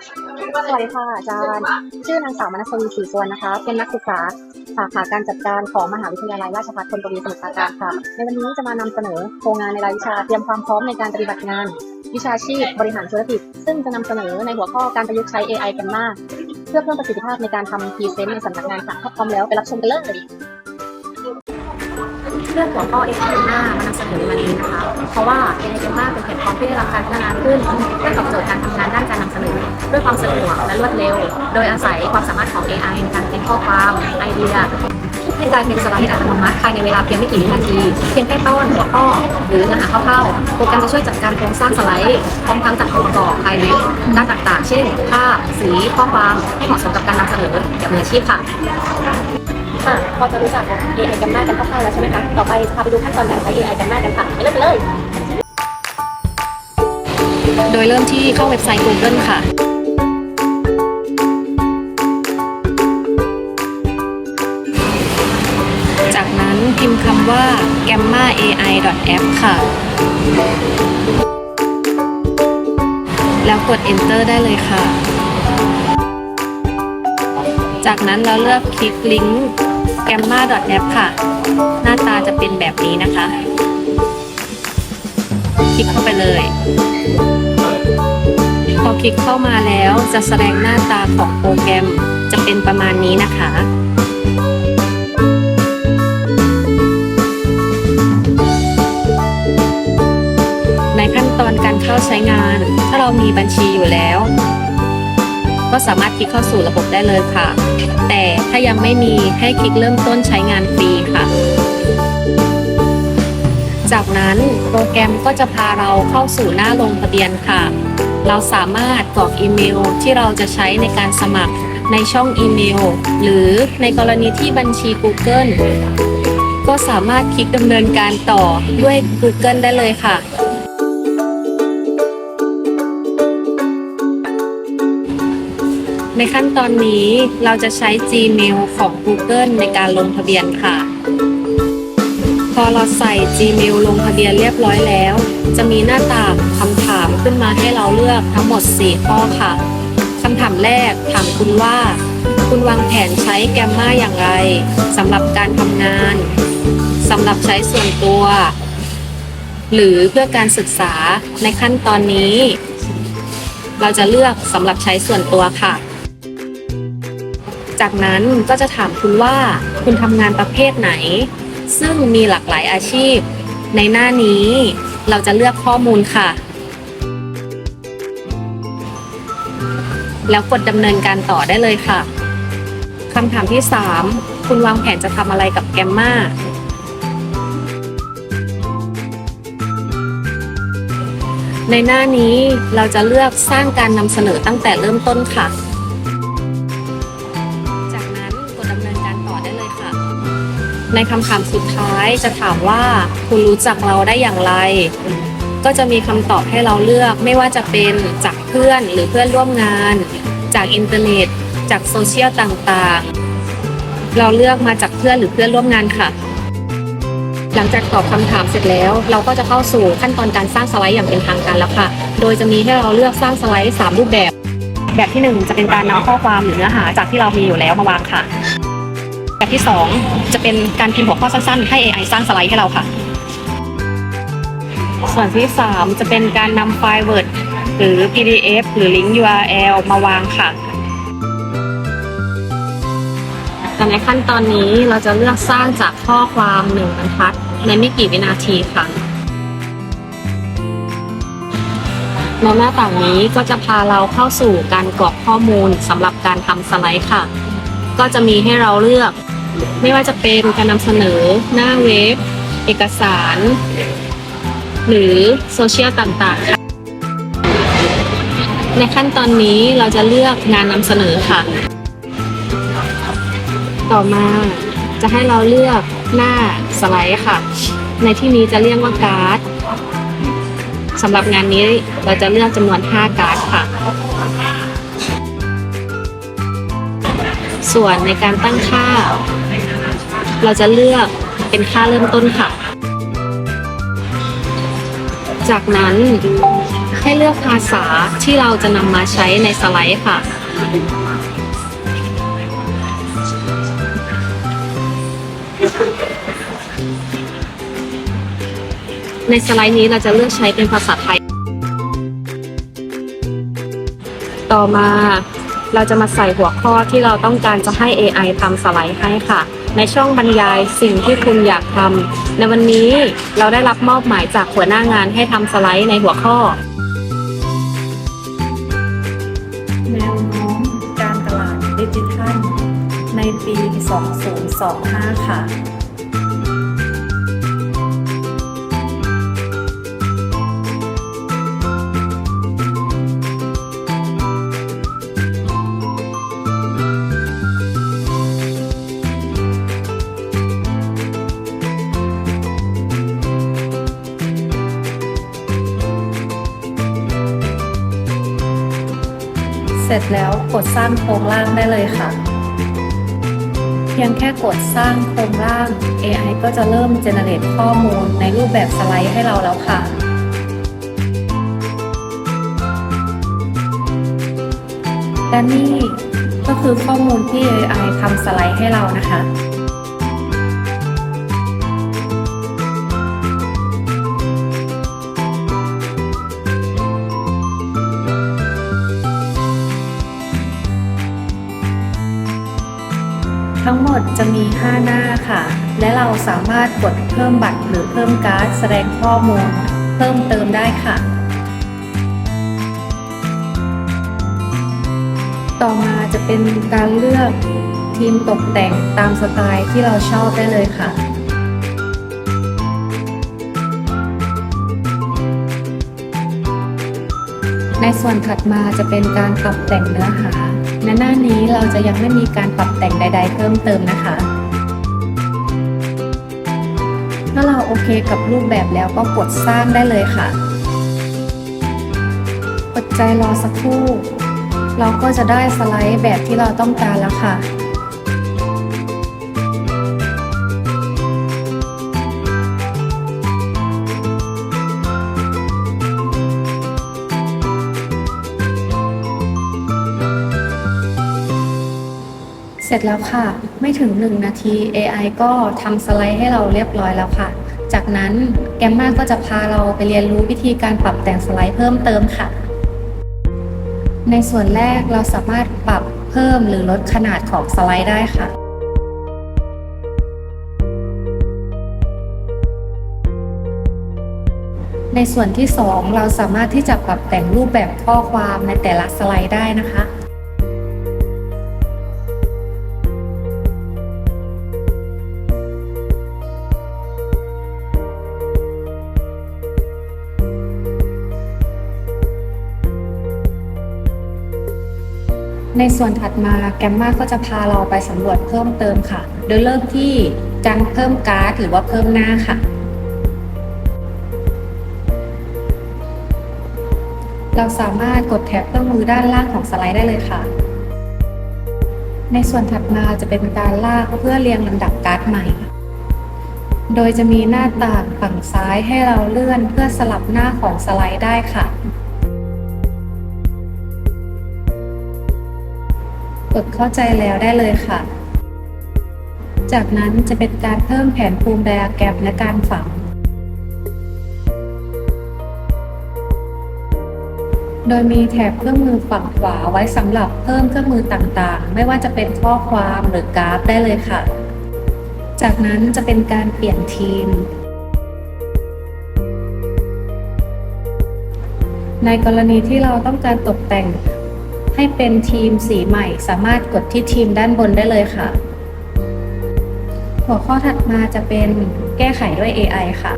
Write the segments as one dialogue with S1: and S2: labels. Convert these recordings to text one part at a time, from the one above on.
S1: สวัสดีค่ะอาจารย์ ชื่อนางสาวมนัสวีศรีสวนนะคะ เป็นนักศึกษาสาขาการจัดการของมหาวิทยาลัยราชภัฏธนบุรีสมุทรปราการค่ะ ในวันนี้จะมานำเสนอโครงงานในรายวิชาเตรียมความพร้อมในการปฏิบัติงาน วิชาชีพบริหารธุรกิจ ซึ่งจะนำเสนอในหัวข้อการประยุกต์ใช้ AI กันมาก เพื่อเพิ่มประสิทธิภาพในการทำพรีเซนต์ในสำนักงานค่ะถ้าพร้อมแล้วไปรับชมกันเลย
S2: เลือกหัวข้อ AI หน้ามานำเสนอวันนี้นะคะ เพราะว่า AI เป็นมาเป็นแพลตฟอร์มที่ได้รับการพัฒนาขึ้นเพื่อตอบโจทย์การทำงานด้านการนำเสนอ ด้วยความสะดวกและรวดเร็ว โดยอาศัยความสามารถของ AI ในการเป็นข้อความไอเดียให้กลายเป็นสไลด์อัตโนมัติภายในเวลาเพียงไม่กี่วินาที เพียงแค่ต้นหัวข้อหรือเนื้อหาคร่าวๆโปรแกรมจะช่วยจัดการโครงสร้างสไลด์พร้อมทั้งจัดองค์ประกอบภายในด้านต่างๆ เช่นภาพสีข้อความให้เหมาะสมกับการนำเสนอแบบมืออาชีพค่ะ ค่ะพอจะรู้จัก AI กันมากกันคร่าวๆแล้วใช่ไหมคะ ต่อไปจะพาไปดูขั้นตอนการใช้ AI กันมากกันค่ะไปเริ่มกันเลย โดยเริ่มที่เข้าเว็บไซต์ Google ค่ะ จากนั้นพิมพ์คำว่า gamma ai app ค่ะ แล้วกด enter ได้เลยค่ะ จากนั้นเราเลือกคลิกลิงก์ gamma.app ค่ะ หน้าตาจะเป็นแบบนี้นะคะ คลิกเข้าไปเลยพอคลิกเข้ามาแล้วจะแสดงหน้าตาของโปรแกรมจะเป็นประมาณนี้นะคะในขั้นตอนการเข้าใช้งาน ถ้าเรามีบัญชีอยู่แล้ว ก็สามารถคลิกเข้าสู่ระบบได้เลยค่ะ แต่ถ้ายังไม่มีให้คลิกเริ่มต้นใช้งานฟรีค่ะ จากนั้นโปรแกรมก็จะพาเราเข้าสู่หน้าลงทะเบียนค่ะ เราสามารถกรอกอีเมลที่เราจะใช้ในการสมัครในช่องอีเมล หรือในกรณีที่บัญชี Google ก็สามารถคลิกดำเนินการต่อด้วย Google ได้เลยค่ะ ในขั้นตอนนี้เราจะใช้ Gmail ของ Google ในการลงทะเบียนค่ะ พอเราใส่ Gmail ลงทะเบียนเรียบร้อยแล้ว จะมีหน้าต่างคำถามขึ้นมาให้เราเลือกทั้งหมด 4 ข้อค่ะคำถามแรกถามคุณว่า คุณวางแผนใช้แกมมาอย่างไรสำหรับการทำงานสำหรับใช้ส่วนตัว หรือเพื่อการศึกษาในขั้นตอนนี้ เราจะเลือกสำหรับใช้ส่วนตัวค่ะ จากนั้นก็จะถามคุณว่าคุณทำงานประเภทไหน ซึ่งมีหลากหลายอาชีพ ในหน้านี้เราจะเลือกข้อมูลค่ะ แล้วกดดำเนินการต่อได้เลยค่ะคำถามที่ 3 คุณวางแผนจะทำอะไรกับแกมมาในหน้านี้เราจะเลือกสร้างการนำเสนอตั้งแต่เริ่มต้นค่ะ ในคำถามสุดท้ายจะถามว่าคุณรู้จักเราได้อย่างไร ก็จะมีคำตอบให้เราเลือกไม่ว่าจะเป็นจากเพื่อนหรือเพื่อนร่วมงาน จากอินเทอร์เน็ต จากโซเชียลต่างๆ เราเลือกมาจากเพื่อนหรือเพื่อนร่วมงานค่ะ หลังจากตอบคำถามเสร็จแล้ว เราก็จะเข้าสู่ขั้นตอนการสร้างสไลด์อย่างเป็นทางการแล้วค่ะ โดยจะมีให้เราเลือกสร้างสไลด์ 3 รูปแบบ แบบที่ 1 จะเป็นการนำข้อความหรือเนื้อหาจากที่เรามีอยู่แล้วมาวางค่ะ แบบที่ 2 จะเป็นการพิมพ์หัวข้อสั้นๆ ให้ AI สร้างสไลด์ให้เราค่ะ ส่วนที่ 3 จะเป็นการนำไฟล์ Word หรือ PDF หรือลิงก์ URL มาวางค่ะแต่ในขั้นตอนนี้เราจะเลือกสร้างจากข้อความหนึ่งบรรทัด ในไม่กี่วินาทีค่ะในหน้าต่างนี้ก็จะพาเราเข้าสู่การกรอกข้อมูลสำหรับการทำสไลด์ค่ะ ก็จะมีให้เราเลือก ไม่ว่าจะเป็นการนำเสนอหน้าเว็บ เอกสาร หรือโซเชียลต่างๆค่ะในขั้นตอนนี้เราจะเลือกงานนำเสนอค่ะ ต่อมาจะให้เราเลือกหน้าสไลด์ค่ะ ในที่นี้จะเรียกว่าการ์ดสำหรับงานนี้เราจะเลือกจำนวน 5 การ์ดค่ะ ส่วนในการตั้งค่า เราจะเลือกเป็นค่าเริ่มต้นค่ะ จากนั้นให้เลือกภาษาที่เราจะนำมาใช้ในสไลด์ค่ะ ในสไลด์นี้เราจะเลือกใช้เป็นภาษาไทย ต่อมาเราจะมาใส่หัวข้อที่เราต้องการจะให้ AI ทำสไลด์ให้ค่ะ ในช่องบรรยายสิ่งที่คุณอยากทำในวันนี้เราได้รับมอบหมายจากหัวหน้างานให้ทำสไลด์ในหัวข้อแนวโน้มการตลาดดิจิทัลในปี 2025 ค่ะ สร็จแล้วกดสร้างโครงร่างได้เลยค่ะ เพียงแค่กดสร้างโครงร่าง AI ก็จะเริ่มเจเนเรตข้อมูลในรูปแบบสไลด์ให้เราแล้วค่ะ และนี่ก็คือข้อมูลที่ AI ทำสไลด์ให้เรานะคะ หมดจะมี 5 หน้าค่ะ และเราสามารถกดเพิ่มบัตรหรือเพิ่มการ์ดแสดงข้อมูล เพิ่มเติมได้ค่ะ ต่อมาจะเป็นการเลือกทีมตกแต่งตามสไตล์ที่เราชอบได้เลยค่ะในส่วนถัดมาจะเป็นการปรับแต่งเนื้อหา ในหน้านี้เราจะยังไม่มีการปรับแต่งใด ๆ เพิ่มเติมนะคะ ถ้าเราโอเคกับรูปแบบแล้วก็กดสร้างได้เลยค่ะอดใจรอสักครู่ เราก็จะได้สไลด์แบบที่เราต้องการแล้วค่ะ เสร็จแล้วค่ะ ไม่ถึง 1 นาที AI ก็ทำสไลด์ให้เราเรียบร้อยแล้วค่ะ จากนั้นแกมมาก็จะพาเราไปเรียนรู้วิธีการปรับแต่งสไลด์เพิ่มเติมค่ะ ในส่วนแรกเราสามารถปรับเพิ่มหรือลดขนาดของสไลด์ได้ค่ะในส่วนที่ 2 เราสามารถที่จะปรับแต่งรูปแบบข้อความในแต่ละสไลด์ได้นะคะ ในส่วนถัดมาแกมมาก็จะพาเราไปสำรวจเพิ่มเติมค่ะ โดยเริ่มที่การเพิ่มการ์ดหรือว่าเพิ่มหน้าค่ะ เราสามารถกดแท็บเครื่องมือด้านล่างของสไลด์ได้เลยค่ะ ในส่วนถัดมาจะเป็นการลากเพื่อเรียงลำดับการ์ดใหม่ โดยจะมีหน้าต่างฝั่งซ้ายให้เราเลื่อนเพื่อสลับหน้าของสไลด์ได้ค่ะ กดเข้าใจแล้วได้เลยค่ะ จากนั้นจะเป็นการเพิ่มแผนภูมิไดอะแกรมและการฝัง โดยมีแถบเครื่องมือฝั่งขวาไว้สำหรับเพิ่มเครื่องมือต่างๆ ไม่ว่าจะเป็นข้อความหรือกราฟได้เลยค่ะ จากนั้นจะเป็นการเปลี่ยนทีมในกรณีที่เราต้องการตกแต่ง ให้เป็นทีมสีใหม่ สามารถกดที่ทีมด้านบนได้เลยค่ะ หัวข้อถัดมาจะเป็นแก้ไขด้วย AI ค่ะ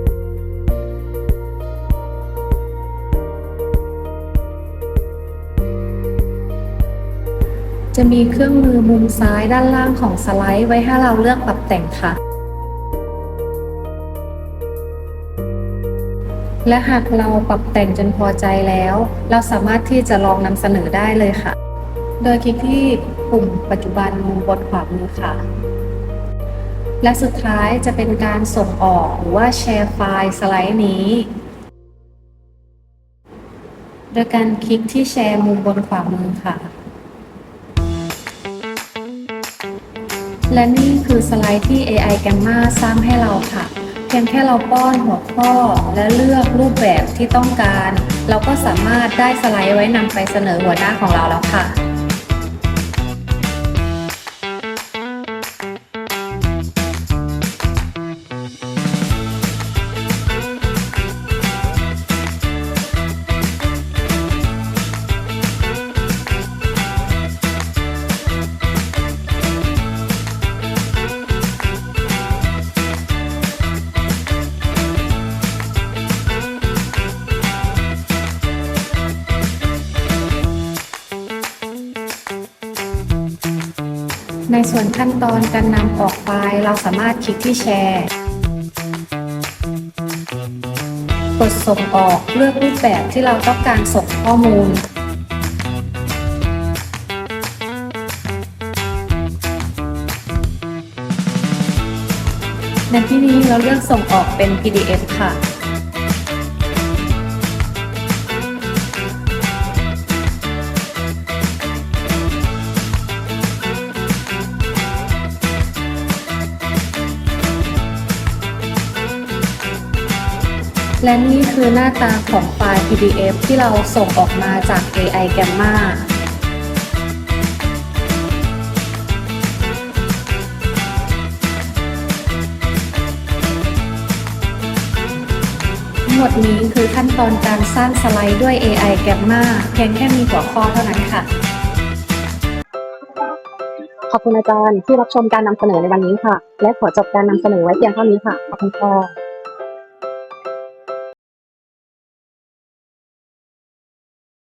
S2: จะมีเครื่องมือมุมซ้ายด้านล่างของสไลด์ไว้ให้เราเลือกปรับแต่งค่ะ และหากเราปรับแต่งจนพอใจแล้ว เราสามารถที่จะลองนำเสนอได้เลยค่ะ โดยคลิกที่ปุ่มปัจจุบันมุมบนขวามือค่ะ และสุดท้ายจะเป็นการส่งออกหรือว่าแชร์ไฟล์สไลด์นี้ โดยการคลิกที่แชร์มุมบนขวามือค่ะ และนี่คือสไลด์ที่ AI Gamma สร้างให้เราค่ะ พียงแค่เราป้อนหัวข้อและเลือกรูปแบบที่ต้องการ เราก็สามารถได้สไลด์ไว้นำไปเสนอหัวหน้าของเราแล้วค่ะ ส่วนขั้นตอนการนำออกไฟล์เราสามารถคลิกที่แชร์ กดส่งออกเลือกรูปแบบที่เราต้องการส่งข้อมูล ในที่นี้เราเลือกส่งออกเป็น PDF ค่ะ และนี่คือหน้าตาของไฟล์ PDF ที่เราส่งออกมาจาก AI Gamma หมดนี้คือขั้นตอนการสร้างสไลด์ด้วย AI Gamma เพียงแค่มีหัวข้อเท่านั้นค่ะ
S1: ขอบคุณอาจารย์ที่รับชมการนำเสนอในวันนี้ค่ะ และขอจบการนำเสนอไว้เพียงเท่านี้ค่ะ ขอบคุณค่ะ